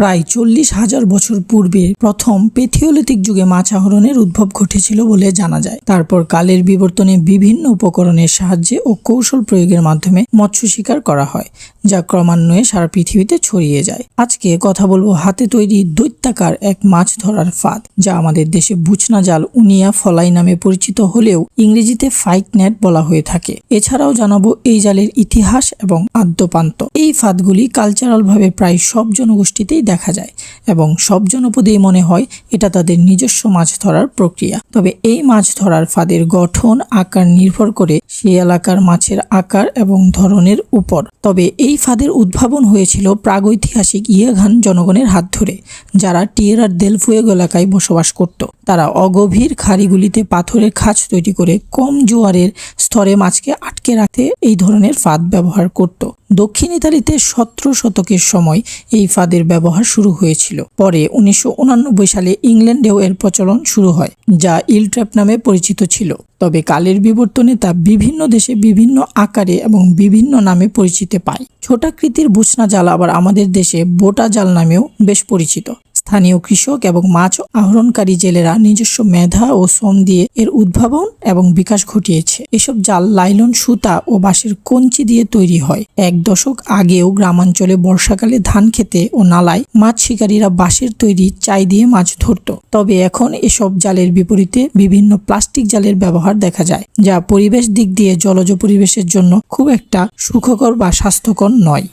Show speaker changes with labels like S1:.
S1: প্রায় চল্লিশ হাজার বছর পূর্বে প্রথম পেথিওলিথিক যুগে মাছ আহরণের উদ্ভব ঘটেছিল বলে জানা যায়। তারপর কালের বিবর্তনে বিভিন্ন উপকরণের সাহায্যে ও কৌশল প্রয়োগের মাধ্যমে মৎস্য শিকার করা হয়, যা ক্রমান্বয়ে সারা পৃথিবীতে ছড়িয়ে যায়। আজকে কথা বলব হাতে তৈরি দৈত্যাকার এক মাছ ধরার ফাঁদ, যা আমাদের দেশে বুচনা জাল উনিয়া ফলাই নামে পরিচিত হলেও ইংরেজিতে ফাইক নেট বলা হয়ে থাকে। এছাড়াও জানাব এই জালের ইতিহাস এবং আদ্যপান্ত। এই ফাঁদগুলি কালচারাল ভাবে প্রায় সব জনগোষ্ঠীতেই দেখা যায়। এবং সব জনপদেই মনে হয় এটা তাদের নিজস্ব মাছ ধরার প্রক্রিয়া। তবে এই মাছ ধরার ফাঁদের গঠন, আকার নির্ভর করে সেই এলাকার মাছের আকার এবং ধরনের উপর। তবে এই ফাঁদের উদ্ভাবন হয়েছিল প্রাগৈতিহাসিক ইয়াঘান জনগণের হাত ধরে, যারা টিয়েরার দেলফুয়েগ এলাকায় বসবাস করত। তারা অগভীর খাড়িগুলিতে পাথরের খাঁচ তৈরি করে কম জোয়ারের স্তরে মাছকে আটকে রাখতে এই ধরনের ফাঁদ ব্যবহার করত। দক্ষিণ ইতালিতে সতেরো শতকের সময় এই ফাঁদের ব্যবহার শুরু হয়েছিল। পরে উনিশশো সালে ইংল্যান্ডেও এর প্রচলন শুরু হয়, যা ইলট্র্যাপ নামে পরিচিত ছিল। তবে কালের বিবর্তনে তা বিভিন্ন দেশে বিভিন্ন আকারে এবং বিভিন্ন নামে পরিচিতি পায়। ছোটাকৃতির বুচনা জাল আবার আমাদের দেশে বোটা জাল নামেও বেশ পরিচিত। স্থানীয় কৃষক এবং মাছ আহরণকারী জেলেরা নিজস্ব মেধা ও শ্রম দিয়ে এর উদ্ভাবন এবং বিকাশ ঘটিয়েছে। এসব জাল লাইলন, সুতা ও বাঁশের কঞ্চি দিয়ে তৈরি হয়। এক দশক আগেও গ্রামাঞ্চলে বর্ষাকালে ধান খেতে ও নালায় মাছ শিকারীরা বাঁশের তৈরি চাই দিয়ে মাছ ধরত। তবে এখন এসব জালের বিপরীতে বিভিন্ন প্লাস্টিক জালের ব্যবহার দেখা যায়, যা পরিবেশ দিক দিয়ে জলজ পরিবেশের জন্য খুব একটা সুখকর বা স্বাস্থ্যকর নয়।